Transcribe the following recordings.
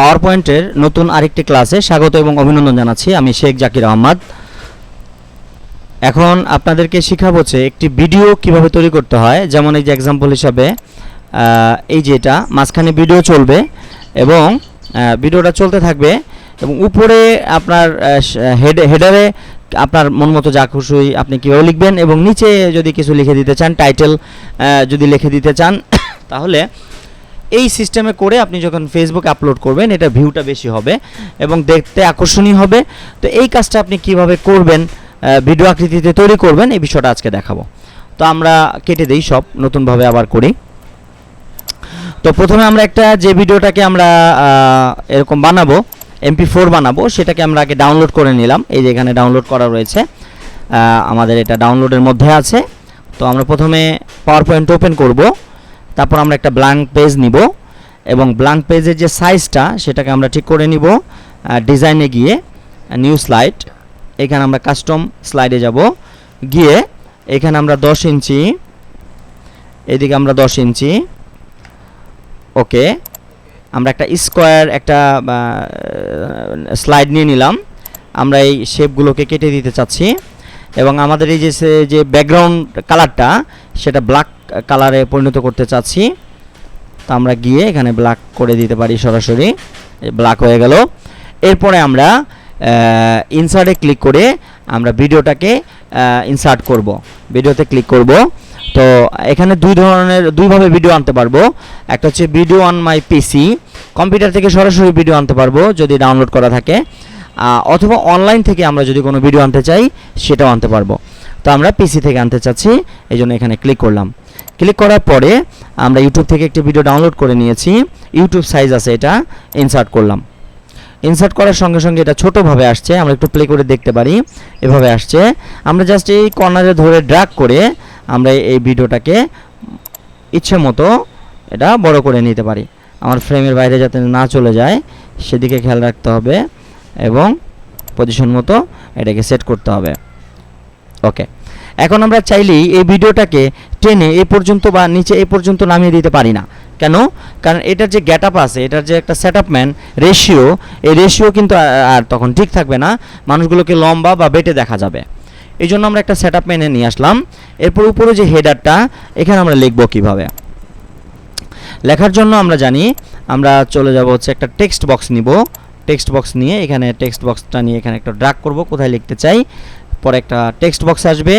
পাওয়ার পয়েন্টের নতুন আরেকটি ক্লাসে স্বাগত এবং অভিনন্দন জানাচ্ছি। আমি শেখ জাকির আহমদ। এখন আপনাদেরকে শেখাবো হচ্ছে একটি ভিডিও কীভাবে তৈরি করতে হয়। যেমন এই যে এক্সাম্পল হিসাবে এই যে এটা, মাঝখানে ভিডিও চলবে এবং ভিডিওটা চলতে থাকবে এবং উপরে আপনার হেড হেডারে আপনার মন মতো যা খুশি আপনি কীভাবে লিখবেন এবং নিচে যদি কিছু লিখে দিতে চান টাইটেল যদি লিখে দিতে চান, তাহলে এই সিস্টেমে করে আপনি যখন ফেসবুক আপলোড করবেন, এটা ভিউটা বেশি হবে এবং দেখতে আকর্ষণীয় হবে। তো এই কাজটা আপনি কীভাবে করবেন ভিডিও আকৃতিতে তৈরি করবেন, এই বিষয়টা আজকে দেখাবো। তো আমরা কেটে দেই সব, নতুনভাবে আবার করি। তো প্রথমে আমরা একটা যে ভিডিওটাকে আমরা এরকম বানাবো এমপি ফোর বানাবো, সেটাকে আমরা আগে ডাউনলোড করে নিলাম। এই যে এখানে ডাউনলোড করা রয়েছে আমাদের এটা ডাউনলোডের মধ্যে আছে। তো আমরা প্রথমে পাওয়ার পয়েন্ট ওপেন করব। তারপর আমরা একটা ব্ল্যাঙ্ক পেজ নিব এবং ব্ল্যাঙ্ক পেজের যে সাইজটা সেটাকে আমরা ঠিক করে নিব ডিজাইনে গিয়ে নিউ স্লাইড এখানে আমরা কাস্টম স্লাইডে যাব, গিয়ে এখানে আমরা দশ ইঞ্চি, এদিকে আমরা দশ ইঞ্চি ওকে আমরা একটা স্কোয়ার একটা স্লাইড নিয়ে নিলাম, আমরা এই শেপগুলোকে কেটে দিতে চাচ্ছি এবং আমাদের এই যে যে ব্যাকগ্রাউন্ড কালারটা সেটা ব্ল্যাক কালারে পরিণত করতে চাচ্ছি। তো আমরা গিয়ে এখানে ব্ল্যাক করে দিতে পারি সরাসরি। ব্ল্যাক হয়ে গেল। এরপরে আমরা ইনসার্টে ক্লিক করে আমরা ভিডিওটাকে ইনসার্ট করব। ভিডিওতে ক্লিক করব। তো এখানে দুই ধরনের, দুইভাবে ভিডিও আনতে পারব। একটা হচ্ছে video on my PC computer থেকে সরাসরি ভিডিও আনতে পারব যদি ডাউনলোড করা থাকে। অথবা অনলাইন থেকে আমরা যদি কোনো ভিডিও আনতে চাই, সেটাও আনতে পারব। তো আমরা পিসি থেকে আনতে চাচ্ছি এই জন্য এখানে ক্লিক করলাম। ক্লিক করার পরে আমরা ইউটিউব থেকে একটি ভিডিও ডাউনলোড করে নিয়েছি। ইউটিউব সাইজ আছে এটা ইনসার্ট করলাম। ইনসার্ট করার সঙ্গে সঙ্গে এটা ছোটোভাবে আসছে, আমরা একটু প্লে করে দেখতে পারি, এভাবে আসছে। আমরা জাস্ট এই কর্নারে ধরে ড্র্যাগ করে আমরা এই ভিডিওটাকে ইচ্ছে মতো এটা বড় করে নিতে পারি। আমার ফ্রেমের বাইরে যাতে না চলে যায়, সেদিকে খেয়াল রাখতে হবে এবং পজিশন মতো এটাকে সেট করতে হবে। ওকে এখন আমরা চাইলেই এই ভিডিওটাকে টেনে এ পর্যন্ত বা নিচে এ পর্যন্ত নামিয়ে দিতে পারি না। কেন? কারণ এটার যে গ্যাট আপ আছে, এটার যে একটা সেট ম্যান রেশিও এই রেশিও কিন্তু আর- আর তখন ঠিক থাকবে না। মানুষগুলোকে লম্বা বা বেটে দেখা যাবে। এই জন্য আমরা একটা সেট আপ ম্যানে নিয়ে আসলাম। এরপর উপরে যে হেডারটা এখানে আমরা লিখব কীভাবে? লেখার জন্য আমরা জানি, আমরা চলে যাব হচ্ছে একটা টেক্সট বক্স নিব। টেক্সট বক্স নিয়ে এখানে টেক্সট বক্সটা নিয়ে এখানে একটা ড্রাগ করব। কোথায় লিখতে চাই? পরে একটা টেক্সট বক্স আসবে।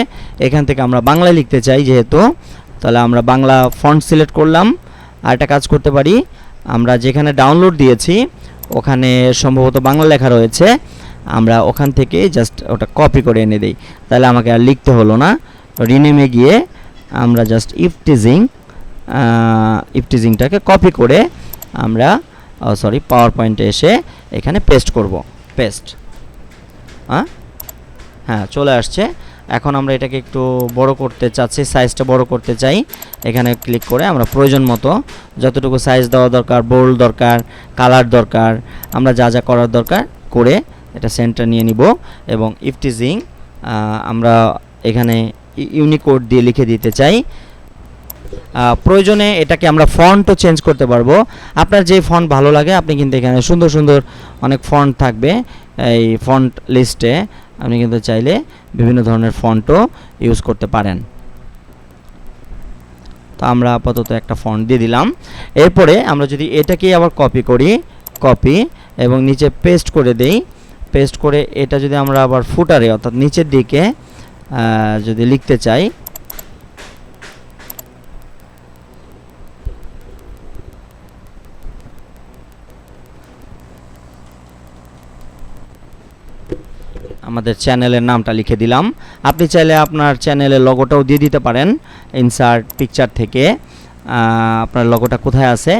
এখান থেকে আমরা বাংলায় লিখতে চাই যেহেতু। তাহলে আমরা বাংলা ফন্ট সিলেক্ট করলাম। আর একটা কাজ করতে পারি। আমরা যেখানে ডাউনলোড দিয়েছি, ওখানে সম্ভবত বাংলা লেখা রয়েছে। আমরা ওখান থেকে জাস্ট ওটা কপি করে এনে দিই। তাহলে আমাকে আর লিখতে হলো না। রিনেমে গিয়ে আমরা জাস্ট ইফটিজিং ইফটিজিংটাকে কপি করে আমরা সরি পাওয়ার পয়েন্টে এসে এখানে পেস্ট করব। পেস্ট হ্যাঁ হ্যাঁ চলে আসছে। এখন আমরা এটাকে একটু বড় করতে চাচ্ছি সাইজটা বড় করতে চাই। এখানে ক্লিক করে আমরা প্রয়োজন মতো যতটুকু সাইজ দেওয়া দরকার বোল্ড দরকার কালার দরকার, আমরা যা যা করার দরকার করে এটা সেন্টার নিয়ে নিব এবং ইফটিজিং আমরা এখানে ইউনিকোড দিয়ে লিখে দিতে চাই। প্রয়োজনে এটাকে আমরা ফন্টও চেঞ্জ করতে পারব। আপনার যে ফন্ট ভালো লাগে, আপনি কিন্তু এখানে সুন্দর সুন্দর অনেক ফন্ট থাকবে এই ফন্ট লিস্টে আপনি কিন্তু চাইলে বিভিন্ন ধরনের ফন্টও ইউজ করতে পারেন। তো আমরা আপাতত একটা ফন্ট দিয়ে দিলাম। এরপরে আমরা যদি এটাকে আবার কপি করি কপি এবং নিচে পেস্ট করে দেই পেস্ট করে এটা যদি আমরা আবার ফুটারে, অর্থাৎ নিচের দিকে যদি লিখতে চাই আমাদের চ্যানেলের নামটা লিখে দিলাম। আপনি চাইলে আপনার চ্যানেলের লগোটাও দিয়ে দিতে পারেন ইনসার্ট পিকচার থেকে। আপনার লগোটা কোথায় আছে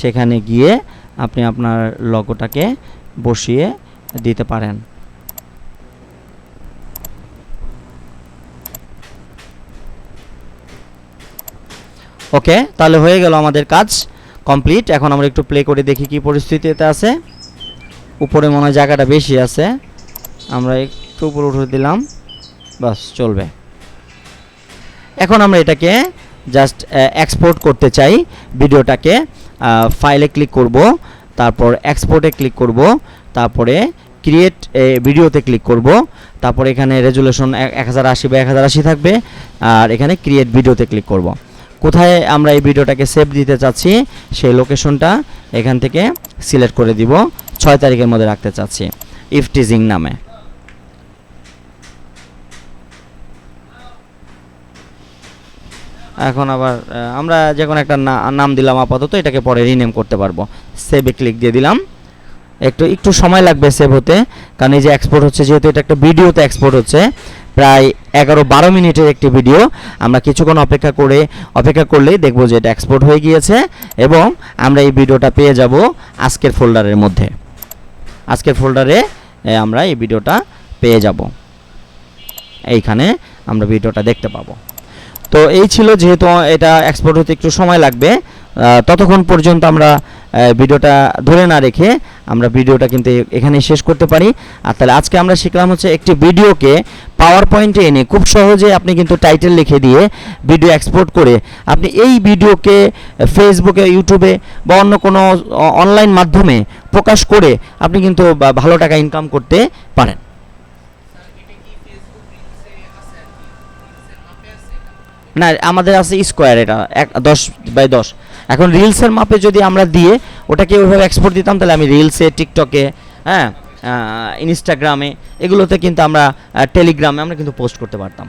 সেখানে গিয়ে আপনি আপনার লগোটাকে বসিয়ে দিতে পারেন। ওকে, তাহলে হয়ে গেল আমাদের কাজ কমপ্লিট। এখন আমরা একটু প্লে করে দেখি কি পরিস্থিতিতে আছে। উপরে মনে হয় জায়গাটা বেশি আছে। আমরা একটু উপরে উঠে দিলাম। বাস, চলবে। এখন আমরা এটাকে জাস্ট এক্সপোর্ট করতে চাই। ভিডিওটাকে ফাইলে ক্লিক করব, তারপর এক্সপোর্টে ক্লিক করব, তারপরে ক্রিয়েট ভিডিওতে ক্লিক করব, তারপর এখানে রেজুলেশন এক হাজার আশি বা এক হাজার আশি থাকবে, আর এখানে ক্রিয়েট ভিডিওতে ক্লিক করব। কোথায় আমরা এই ভিডিওটাকে সেভ দিতে চাচ্ছি? সেই লোকেশনটা এখান থেকে সিলেক্ট করে দিব। ছয় তারিখের মধ্যে রাখতে চাচ্ছি ইফটিজিং নামে। এখন আবার আমরা যে কোনো একটা নাম দিলাম আপাতত, এটাকে পরে রিনেম করতে পারব। সেভে ক্লিক দিয়ে দিলাম। একটু একটু সময় লাগবে সেভ হতে, কারণ এই যে এক্সপোর্ট হচ্ছে, যেহেতু এটা একটা ভিডিওতে এক্সপোর্ট হচ্ছে, প্রায় এগারো বারো মিনিটের একটি ভিডিও আমরা কিছুক্ষণ অপেক্ষা করে, অপেক্ষা করলেই দেখব যে এটা এক্সপোর্ট হয়ে গিয়েছে, এবং আমরা এই ভিডিওটা পেয়ে যাব আজকের ফোল্ডারের মধ্যে। আজকের ফোল্ডারে আমরা এই ভিডিওটা পেয়ে যাব। এইখানে আমরা ভিডিওটা দেখতে পাবো। তো এই ছিল যেহেতু এটা এক্সপোর্ট হতে একটু সময় লাগবে ততক্ষণ পর্যন্ত আমরা ভিডিওটা ধরে না রেখে আমরা ভিডিওটা কিন্তু এখানে শেষ করতে পারি। আর তাহলে আজকে আমরা শিখলাম হচ্ছে একটি ভিডিওকে পাওয়ার পয়েন্টে এনে খুব সহজে আপনি কিন্তু টাইটেল লিখে দিয়ে ভিডিও এক্সপোর্ট করে আপনি এই ভিডিওকে ফেসবুকে ইউটিউবে বা অন্য কোনো অনলাইন মাধ্যমে প্রকাশ করে আপনি কিন্তু ভালো টাকা ইনকাম করতে পারেন। না, আমাদের আছে স্কোয়ার এটা, এক, দশ বাই দশ। এখন রিলসের মাপে যদি আমরা দিয়ে ওটাকে ওইভাবে এক্সপোর্ট দিতাম, তাহলে আমি রিলসে টিকটকে হ্যাঁ ইনস্টাগ্রামে এগুলোতে কিন্তু আমরা টেলিগ্রামে আমরা কিন্তু পোস্ট করতে পারতাম।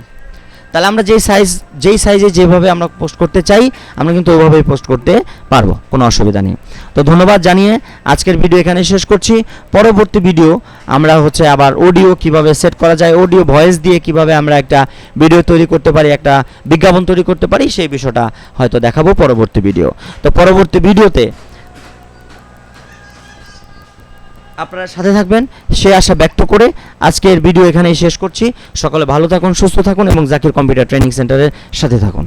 তাহলে আমরা যেই সাইজ যেই সাইজে যেভাবে আমরা পোস্ট করতে চাই, আমরা কিন্তু ওইভাবেই পোস্ট করতে পারব, কোনো অসুবিধা নেই। তো ধন্যবাদ জানিয়ে আজকের ভিডিও এখানে শেষ করছি। পরবর্তী ভিডিও আমরা হচ্ছে আবার অডিও কীভাবে সেট করা যায় অডিও ভয়েস দিয়ে কীভাবে আমরা একটা ভিডিও তৈরি করতে পারি, একটা বিজ্ঞাপন তৈরি করতে পারি, সেই বিষয়টা হয়তো দেখাবো পরবর্তী ভিডিও তো পরবর্তী ভিডিওতে আপনারা সাথে থাকবেন, সে আশা ব্যক্ত করে আজকের ভিডিও এখানেই শেষ করছি। সকলে ভালো থাকুন, সুস্থ থাকুন এবং জাকির কম্পিউটার ট্রেনিং সেন্টারের সাথে থাকুন।